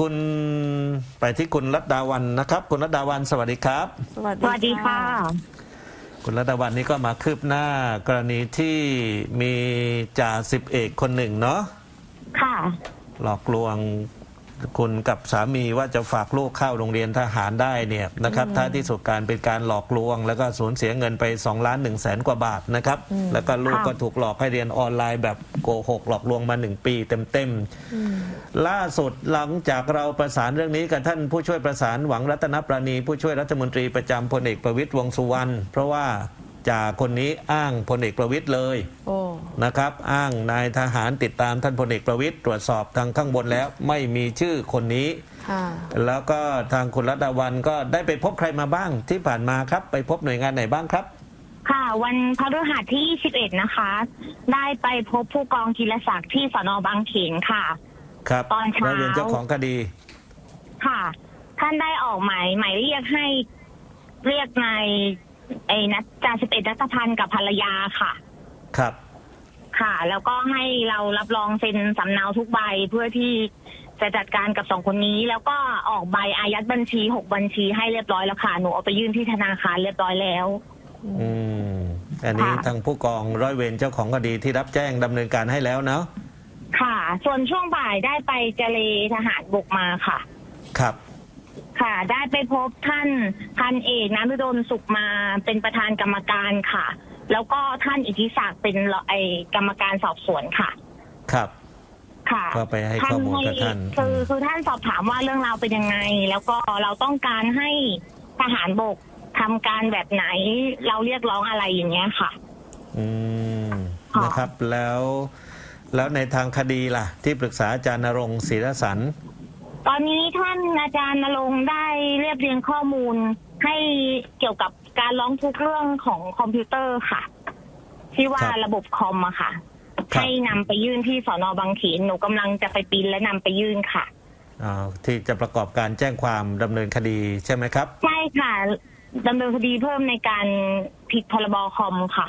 คุณไปที่คุณรัตดาวันนะครับ คุณรัตดาวันสวัสดีครับ สวัสสวัสดีค่ะ คุณรัตดาวันนี่ก็มาคืบหน้ากรณีที่มีจ่าสิบเอกคนหนึ่งเนาะค่ะ หลอกลวง คุณกับสามีว่าจะฝากลูกเข้าโรงเรียนทหารได้เนี่ยนะครับท้ายที่สุดการเป็นการหลอกลวง แล้วก็สูญเสียเงินไป2ล้าน1แสนกว่าบาทนะครับแล้วก็ลูกค่ะก็ถูกหลอกให้เรียนออนไลน์แบบโกหกหลอกลวงมา 1 ปีเต็มๆล่าสุดหลังจากเราประสานเรื่องนี้กับท่านผู้ช่วยประสานหวังรัตนประณี ผู้ช่วยรัฐมนตรีประจำพลเอกประวิตยวงษ์สุวรรณเพราะว่าจ่าคนนี้อ้างพลเอกประวิตยเลย โอ้ นะครับ อ้างนายทหารติดตามท่านพลเอกประวิตยตรวจสอบทางข้างบนแล้วไม่มีชื่อคนนี้ค่ะแล้วก็ทางคุณรัตดาวันก็ได้ไปพบใครมาบ้างที่ผ่านมาครับ ไปพบหน่วยงานไหนบ้างครับ ค่ะ วันพฤหัสที่ 21 นะคะ ได้ไปพบผู้กองกีรศักดิ์ที่สนบางเขนค่ะ ครับตอนเช้าร้ยเวรเจ้าของคดี ค่ะ ท่านได้ออกหมายหมายเรียกให้เรียกนายไอ้นัทจ่าสิบเอ็ดนัทพันธ์กับภรรยาค่ะ ครับ ค่ะ แล้วก็ให้เรารับรองเซ็นสำเนาทุกใบเพื่อที่จะจัดการกับสองคนนี้ แล้วก็ออกใบอายัดบัญชีหกบัญชีให้เรียบร้อยแล้วค่ะหนูเอาไปยื่นที่ธนาคารเรียบร้อยแล้ว อืมอันนี้ค่ะ ทางผู้กองร้อยเวรเจ้าของคดีที่รับแจ้งดำเนินการให้แล้วเนาะค่ะ ส่วนช่วงบ่ายได้ไปเจเลทหารบกมาค่ะ ครับ ค่ะ ได้ไปพบท่านพันเอกน้ำดลสุขมาเป็นประธานกรรมการค่ะ แล้วก็ท่านอิทธิศักดิ์เป็นไอกรรมการสอบสวนค่ะ ครับ ค่ะก็ไปให้ข้อมูลกับท่านคือคือท่านสอบถามว่าเรื่องราวเป็นยังไง แล้วก็เราต้องการให้ทหารบกทำการแบบไหน เราเรียกร้องอะไรอย่างเงี้ยค่ะ อืมค่ะนะครับแล้วแล้วในทางคดีล่ะ ที่ปรึกษาอาจารย์นรงค์ศิรสันตอนนี้ท่านอาจารย์นรงค์ได้เรียบเรียงข้อมูล ให้เกี่ยวกับการร้องทุกข์เรื่องของคอมพิวเตอร์ค่ะ ที่ว่าครับระบบคอมอะค่ะ ครับ ให้นำไปยื่นที่สอนอบางเขนหนูกำลังจะไปปริ้นและนำไปยื่นค่ะ อ่าที่จะประกอบการแจ้งความดำเนินคดีใช่ไหมครับ ใช่ค่ะดำเนินคดีเพิ่มในการผิดพรบคอมค่ะ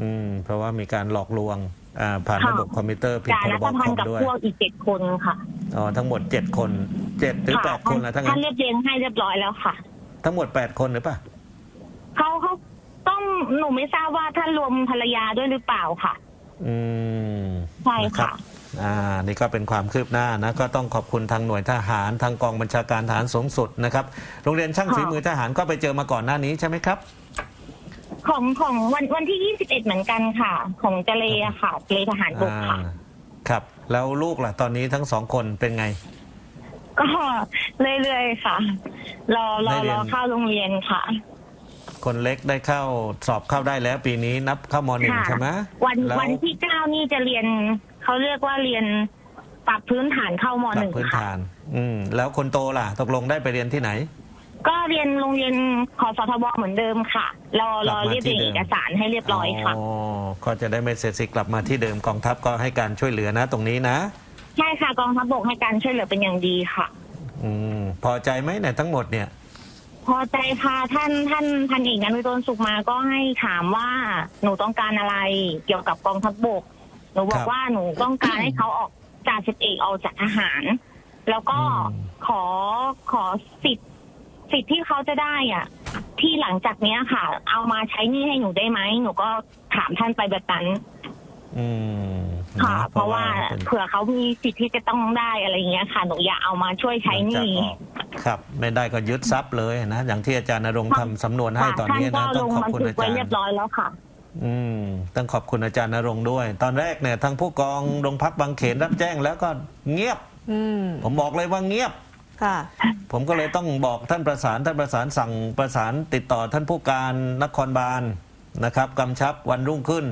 อืม เพราะว่ามีการหลอกลวงอ่าผ่านค่ะ ระบบคอมพิวเตอร์ผิดจ่าพรนับทคพันอมธ์กับด้วยพวกอีกเจ็ดคนค่ะอ๋อทั้งหมด7คน7หรือค่ะ8คนละทั้งท่านั้นนเรียบเรียงให้เรียบร้อยแล้วค่ะ ทั้งหมด8คนหรือเปล่าเขาเขาต้องหนูไม่ทราบว่าท่านรวมภรรยาด้วยหรือเปล่าค่ะ อืมใช่นะครัค่ะบอ่านี่ก็เป็นความคืบหน้านะก็ต้องขอบคุณทางหน่วยทหารทางกองบัญชาการทหารสูงสุดนะครับ โรงเรียนช่างค่ะ ฝีมือทหารก็ไปเจอมาก่อนหน้านี้ใช่ไหมครับ ของของวันวันที่ยี่สิบเอ็ดเหมือนกันค่ะ ของเจเลอะค่ะเจเลทหารบกค่ะ อ่าครับ แล้วลูกล่ะตอนนี้ทั้งสองคนเป็นไง ก็เรื่อยๆค่ะ รอรอได้เรีรยน อเข้าโรงเรียนค่ะ คนเล็กได้เข้าสอบเข้าได้แล้วปีนี้นับเข้ามหนึ่งค่ะ ใช่ไหมวันแล้ววันที่เก้านี่จะเรียนเขาเรียกว่าเรียนปรับพื้นฐานเข้ามปหรับนึ่งพื้นค่ะ ฐาน อืม แล้วคนโตล่ะ ตกลงได้ไปเรียนที่ไหน ก็เรียนโรงเรียนขอสทบเหมือนเดิมค่ะ รอรอกลับมาเรียบเรียงที่เดิมเอกสารให้เรียบร้อยค่ะ อ๋อก็จะได้ไม่เสร็จสิกลับมาที่เดิมกองทัพก็ให้การช่วยเหลือนะตรงนี้นะ ใช่ค่ะกองทัพบกให้การช่วยเหลือเป็นอย่างดีค่ะ อืมพอใจไหมเนี่ยทั้งหมดเนี่ย พอใจค่ะท่านท่านพันเอกนันทนสุขมาก็ให้ถามว่าหนูต้องการอะไรเกี่ยวกับกองทัพบก หนูบอครักบว่าหนูต้องการให้เขาออกจากสิบเอกออกจากทหาร แล้วก็อืม ขอขอสิทธิ์สิทธิ์ที่เขาจะได้อะ ที่หลังจากเนี้ยค่ะ เอามาใช้หนี้ให้หนูได้ไหมหนูก็ถามท่านไปแบบนั้น อืมค่ะนเพราะว่าเป็น เผื่อเขามีสิทธิ์ที่จะต้องได้อะไรอย่างเงี้ยค่ะหนูอยากเอามาช่วยใช้หนี้จะออกครับ ไม่ได้ก็ยึดทรัพย์เลยนะ อย่างที่อาจารย์นรงค์ค่ะ ทำสำนวนให้ตอนท่านนี้ก็นะลต้องงขอบบันคุณทึกอาไว้จารเรียบย์ร้อยแล้วค่ะ อืมต้องขอบคุณอาจารย์นรงค์ด้วย ตอนแรกเนี่ยทางผู้กองโรงพักบางเขนรับแจ้งแล้วก็เงียบ อืมผมบอกเลยว่าเงียบ ค่ะ ผมก็เลยต้องบอกท่านประสานท่านประสานสั่งประสานติดต่อท่านผู้การนครบาลนะครับกำชับวันรุ่งขึ้น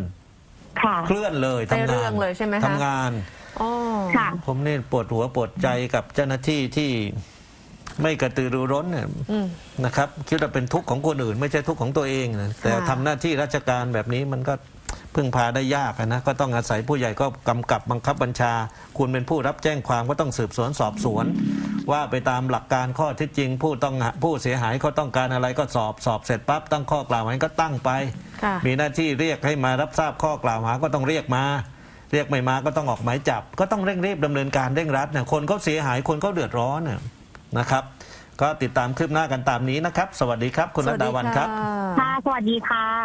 ค่ะ เคลื่อนเลยได้ทำเรื่งาอนงเลยใช่ไหมคะ ทำงาน อ๋อ ค่ะ ผมนี่ปวดหัวปวดใจกับเจ้าหน้าที่ที่ไม่กระตือรือร้นเนี่ยอืมนะครับ คิดว่าเป็นทุกข์ของคนอื่น ไม่ใช่ทุกข์ของตัวเองนะแต่ค่ะทำหน้าที่ราชการแบบนี้มันก็พึ่งพาได้ยากอะนะก็ต้องอาศัยผู้ใหญ่ก็กำกับบังคับบัญชา คุณเป็นผู้รับแจ้งความก็ต้องสืบสวนสอบสวน ว่าไปตามหลักการข้อเท็จจริง ผู้ต้องหาผู้เสียหายเขาต้องการอะไรก็สอบสอบเสร็จปั๊บตั้งข้อกล่าวหาก็ตั้งไปค่ะมีหน้าที่เรียกให้มารับทราบข้อกล่าวหาก็ต้องเรียกมา เรียกไม่มาก็ต้องออกหมายจับ ก็ต้องเร่งรีบดำเนินการเร่งรัดเนี่ยคนเขาเสียหายคนเขาเดือดร้อนน่ะนะครับ ก็ติดตามคืบหน้ากันตามนี้นะครับ สวัสดีครับ คุณสรัวัตสดาดีวันครับค่ะค่ะสวัสดีค่ะ